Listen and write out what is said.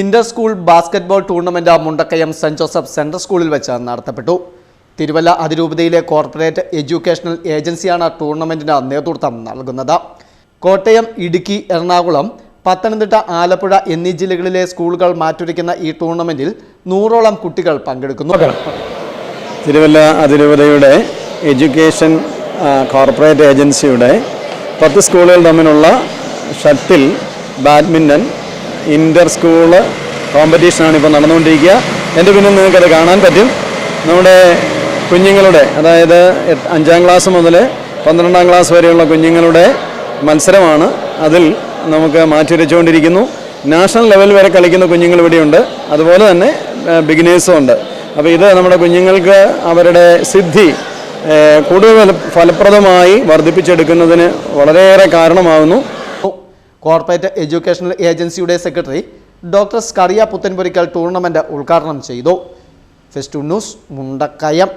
Inter school basketball tournament Mundakkayam saint Joseph central സ്കൂളിൽ വെച്ച് നടത്തപ്പെട്ടു. തിരുവല്ല അതിരൂപതയിലെ കോർപ്പറേറ്റ് എഡ്യൂക്കേഷണൽ ഏജൻസിയാണ് ടൂർണമെന്റിന് നേതൃത്വം നൽകുന്നത്. കോട്ടയം ഇടുക്കി എറണാകുളം പത്തനംതിട്ട ആലപ്പുഴ എന്നീ ജില്ലകളിലെ സ്കൂളുകൾ മാറ്റുരയ്ക്കുന്ന ഈ ടൂർണമെന്റിൽ നൂറോളം കുട്ടികൾ പങ്കെടുക്കുന്നു. തിരുവല്ല അതിരൂപതയുടെ എഡ്യൂക്കേഷൻ കോർപ്പറേറ്റ് ഏജൻസിയുടെ പത്ത് സ്കൂളുകൾ തമ്മിലുള്ള ഷട്ടിൽ ബാഡ്മിന്റൺ ഇന്റർ സ്കൂൾ കോമ്പറ്റീഷനാണ് ഇപ്പോൾ നടന്നുകൊണ്ടിരിക്കുക. എന്റെ പിന്നിൽ നിങ്ങൾക്കത് കാണാൻ പറ്റും. നമ്മുടെ കുഞ്ഞുങ്ങളുടെ അതായത് അഞ്ചാം ക്ലാസ് മുതൽ പന്ത്രണ്ടാം ക്ലാസ് വരെയുള്ള കുഞ്ഞുങ്ങളുടെ മത്സരമാണ്. അതിൽ നമുക്ക് മാറ്റിവരച്ചുകൊണ്ടിരിക്കുന്നു നാഷണൽ ലെവൽ വരെ കളിക്കുന്ന കുഞ്ഞുങ്ങൾ ഇവിടെയുണ്ട്. അതുപോലെ തന്നെ ബിഗിനേഴ്സും ഉണ്ട്. അപ്പോൾ ഇത് നമ്മുടെ കുഞ്ഞുങ്ങൾക്ക് അവരുടെ സിദ്ധി കൂടുതൽ ഫലപ്രദമായി വർദ്ധിപ്പിച്ചെടുക്കുന്നതിന് വളരെയേറെ കാരണമാകുന്നു കോർപ്പറേറ്റ് എഡ്യൂക്കേഷണൽ ഏജൻസിയുടെ secretary doctor Scaria Puthanpurackal tournament ഉദ്ഘാടനം ചെയ്തു. Fest news Mundakkayam.